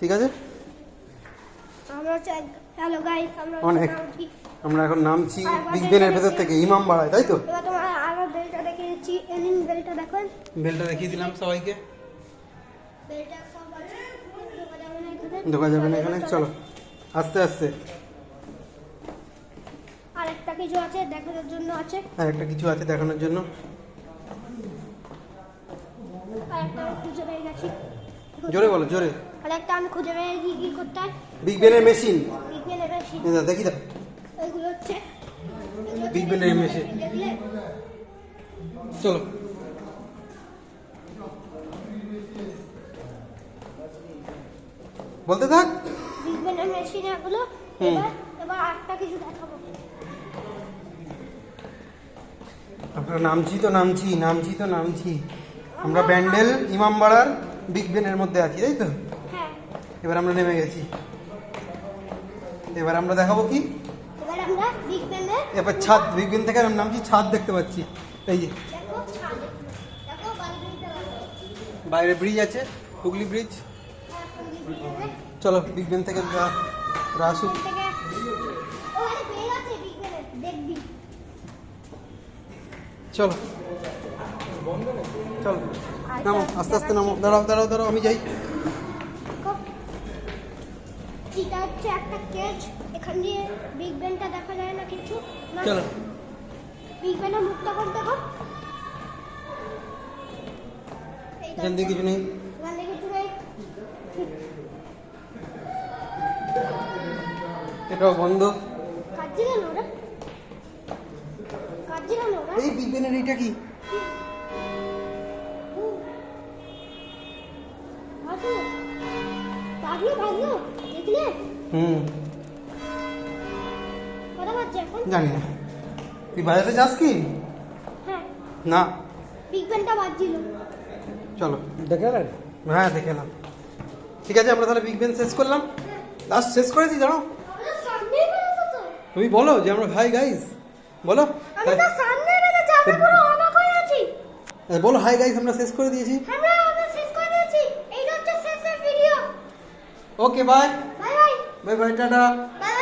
ঠিক আছে? আমরা হচ্ছে হ্যালো গাইস আমরা অনেক। আমরা এখন নামছি বিগ বেনের ভেতর থেকে ইমাম বাড়ায় তাই তো? এবার বেলটা দেখিয়ে দিলাম সবাইকে। বেলটা ঢোকা যাবে না এখানে। ঢোকা যাবে না এখানে চলো। আস্তে আস্তে। আর একটা কিছু আছে দেখানোর জন্য আছে। আর একটা কিছু আছে দেখানোর জন্য। জোরে বলো জোরে। আর একটা আমি খুঁজে পেয়ে গেছি কি করতে হয়? বিগ বেনের মেশিন বিজ্ঞানের মেশিন দেখি দাও এগুলো হচ্ছে বিগ বেনের মেশিন চলো। বলতে থাক। বিজ্ঞানের মেশিন এগুলো। এবার এবার আরেকটা কিছু দেখাবো। আমরা নামছি তো নামছি নামছি তো নামছি। আমরা ব্যান্ডেল ইমামবাড়ার বিগ বেনের মধ্যে আছি তাই তো? এবার আমরা নেমে গেছি। এবার আমরা দেখাবো কি? এবার ছাদ বিগ বেন থেকে নামছি ছাদ দেখতে পাচ্ছি। এই যে বাইরে ব্রিজ আছে হুগলি ব্রিজ হ্যাঁ, চলো বিগ বেন থেকে রাসু চলো। চলো নামো আস্তে আস্তে নামো। দাঁড়াও দাঁড়াও দাঁড়াও আমি যাই। এটা হচ্ছে একটা কেজ এখান দিয়ে বিগ ব্যানটা দেখা যায় না কিছু। চলো বিগ ব্যানের মুখটা কোন দেখো এখান দিয়ে কিছু নেই। এখান দিয়ে কিছু নেই। এটাও বন্ধ। কাজছিল না ওরা কাজছিল না ওরা এই বিগ কি? ভাগলো দেখলে হুম। জানি না। তুই বাজাতে যাস কি? হ্যাঁ। না। বিগ ব্যানটা বাজছিল। চলো। দেখে হ্যাঁ দেখে এলাম। ঠিক আছে আমরা তাহলে বিগ বেন শেষ করলাম। লাস্ট শেষ করে দিই তো তুমি বলো যে আমরা ভাই গাইস বলো। হয়ে হ্যাঁ, বলো হাই গাইস আমরা শেষ করে দিয়েছি। Okay bye bye bye bye bye tata bye